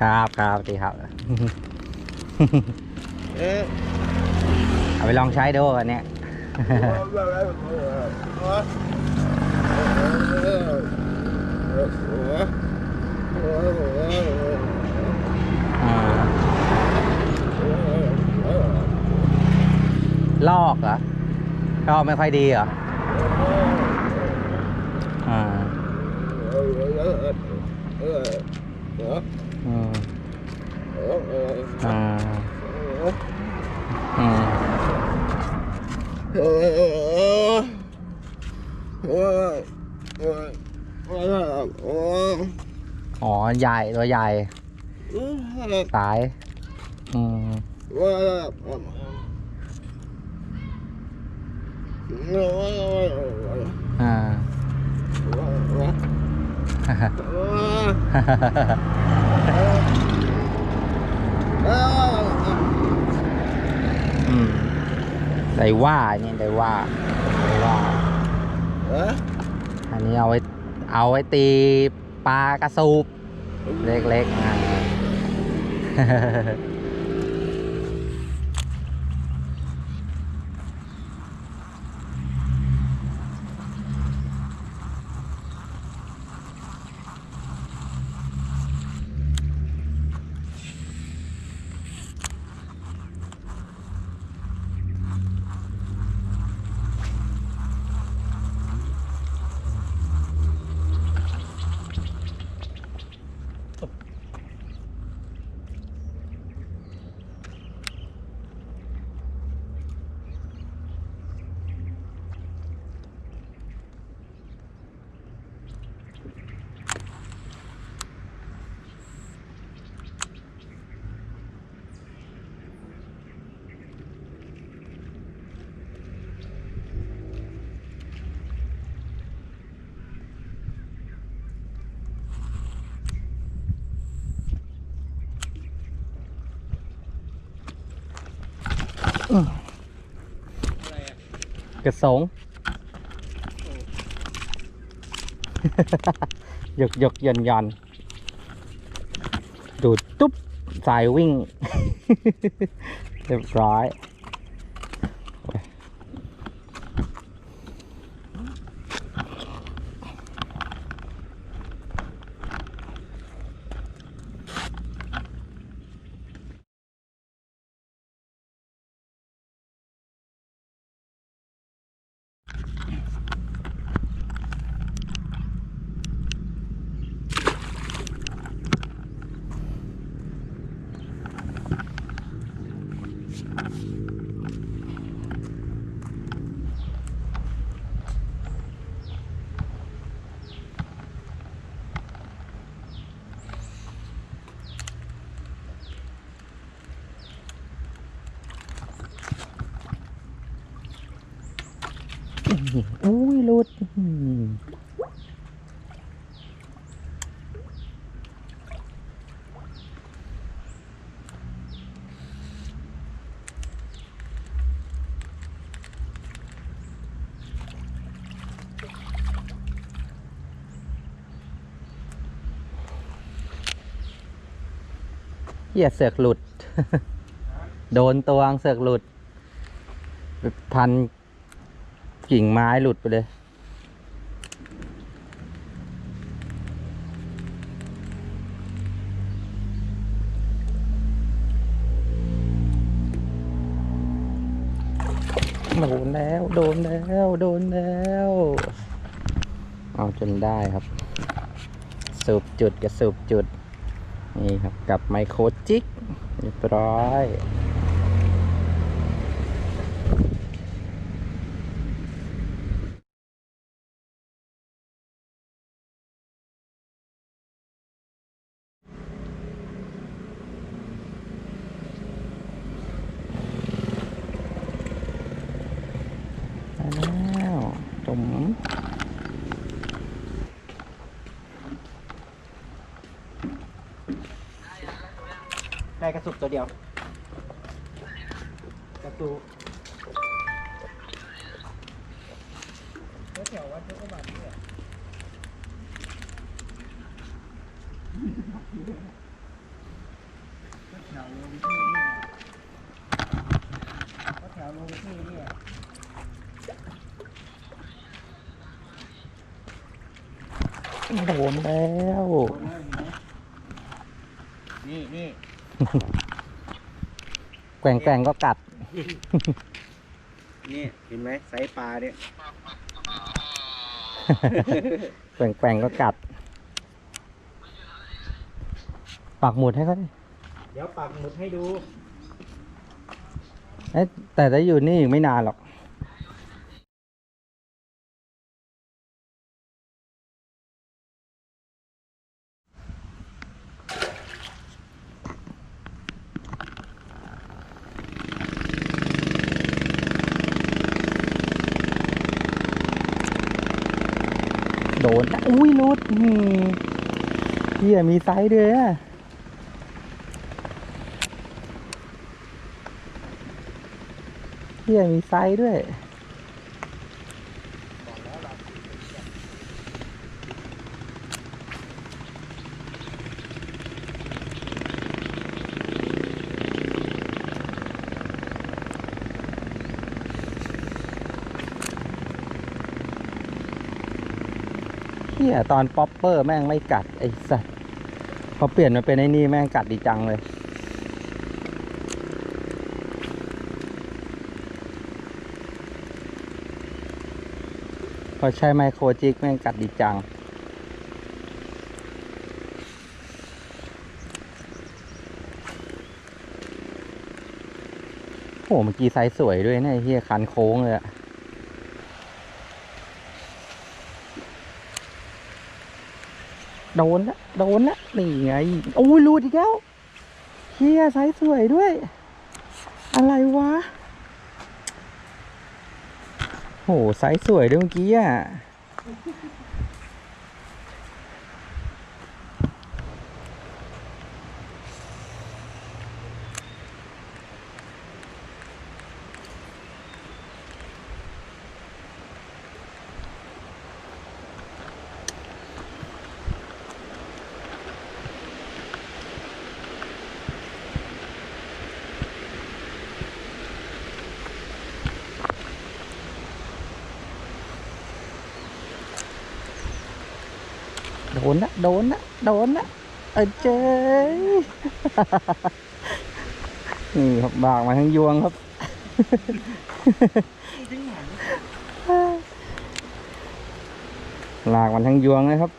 ครับครับดีครับ เอ๊ะเอาไปลองใช้ดูอันเนี้ยลอกเหรอลอกไม่ค่อยดีเหรออ่าอืมอ่าอืมอ๋อใหญ่ ตัวใหญ่สาย อืมอ่าอืมได้ว่าเนี่ยได้ว่าได้ว่าอันนี้เอาไว้เอาไว้ตีปลากระสูบ เล็ก กระสงหยกหยกย่อนย่อนดูดตุ๊บสายวิ่ง เรียบร้อย อุ้ยลุดเหี้ยเสือกหลุด โดนตวงเสือกหลุด พัน กิ่งไม้หลุดไปเลย โดนแล้ว โดนแล้ว โดนแล้ว เอาจนได้ครับ สูบจุดกับสูบจุด นี่ครับ กับไมโครจิกเรียบร้อย มาแล้วจุ๋ ม ได้กระสุนตัวเดียว กระสุน โดนแล้วโดนแล้วเห็นไหมนี่นี่แกว่งแกว่งก็กัด นี่เห็นไหมไซส์ปลาเนี่ยแกว่งแกว่งก็กัด ปักหมุดให้เขาดิเดี๋ยวปักหมุดให้ดู เอ๊ะแต่จะอยู่นี่อีกไม่นานหรอก นนะอุ้ยรุดอื้อหือเฮียมีไซส์ด้วยอะเฮียมีไซส์ด้วย ฮียตอนป๊อปเปอร์แม่งไม่กัดไอ้สัสพอเปลี่ยนมาเป็นไอ้นี่แม่งกัดดีจังเลย พอใช้ไมโครจิกแม่งกัดดีจังโหเมื่อกี้ไซส์สวยด้วยนะไอ้เฮียคันโค้งเลยอะ โดนละโดนละนี่ไงโอ้ยรูดอีกแล้วเฮียไซส์สวยด้วย อะไรวะโหไซส์สวยด้วยเมื่อกี้อะ โดนะโดนละโดนละเออเจ๊ยนี่ครับบากมาทั้งยวงครับลากมันทั้งยวงเลยครับ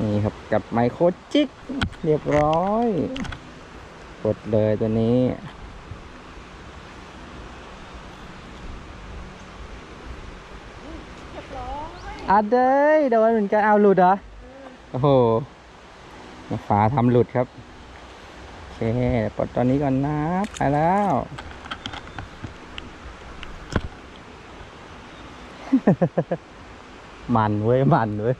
นี่ครับกับไมโครจิก เรียบร้อยกดเลยตัวนี้ อาเด้ยโดนเหมือนกันเอาหลุดเหรอโอ้โหฝาทำหลุดครับโอเคปลดตอนนี้ก่อนนะไปแล้วมันเว้ยมันเว้ย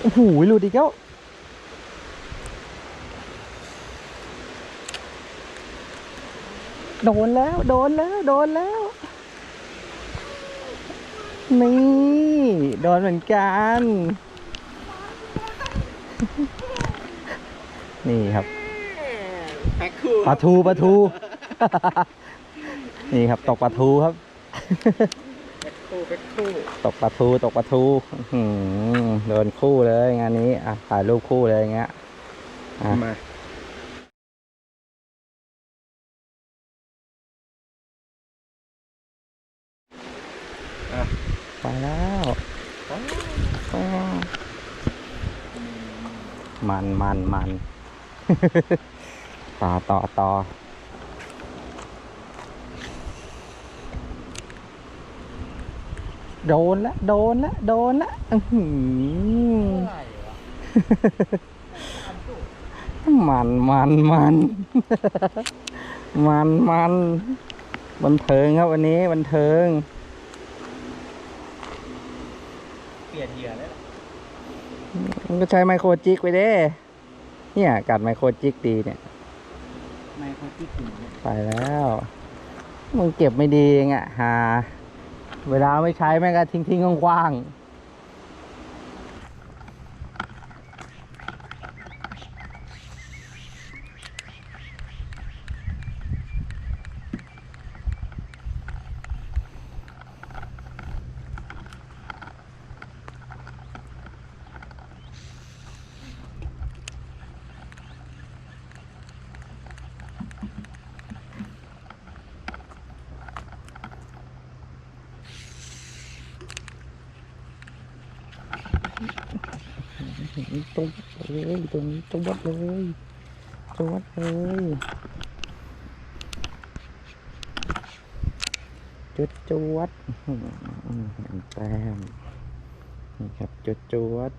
โอ้โหหลุดอีกแล้ว โดนแล้ว โดนแล้ว โดนแล้ว นี่ โดนเหมือนกัน นี่ครับแพ็คคู่ปลาทูปลาทู นี่ครับตกปลาทูครับ แพ็คคู่แพ็คคู่ตกปลาทูตกปลาทูอื้อหือโดนคู่เลยงานนี้ อะถ่ายรูปคู่เลยอย่างเงี้ยอะ มา ไปแล้วอ้าวมันมันมันต่อต่อต่อโดนละโดนละโดนละอื้อหือมันมันมันมันมันบันเทิงครับวันนี้บันเทิง เป ลี่ยนเหยื่อแล้วมันก็ใช้ไมโครจิกไปเด้ เนี่ยกัดไมโครจิกดีเนี่ยไมโครจิกหนึ่งเนี่ยไปแล้ว มึงเก็บไม่ดีเองอะหา เวลาไม่ใช้แม่งก็ทิ้งทิ้งๆกว้างๆี้ตรงเลยตรงนี้ตรงวัดเลยตรงวัดเลยจุดจวดแต้มนี่ครับจุดจวด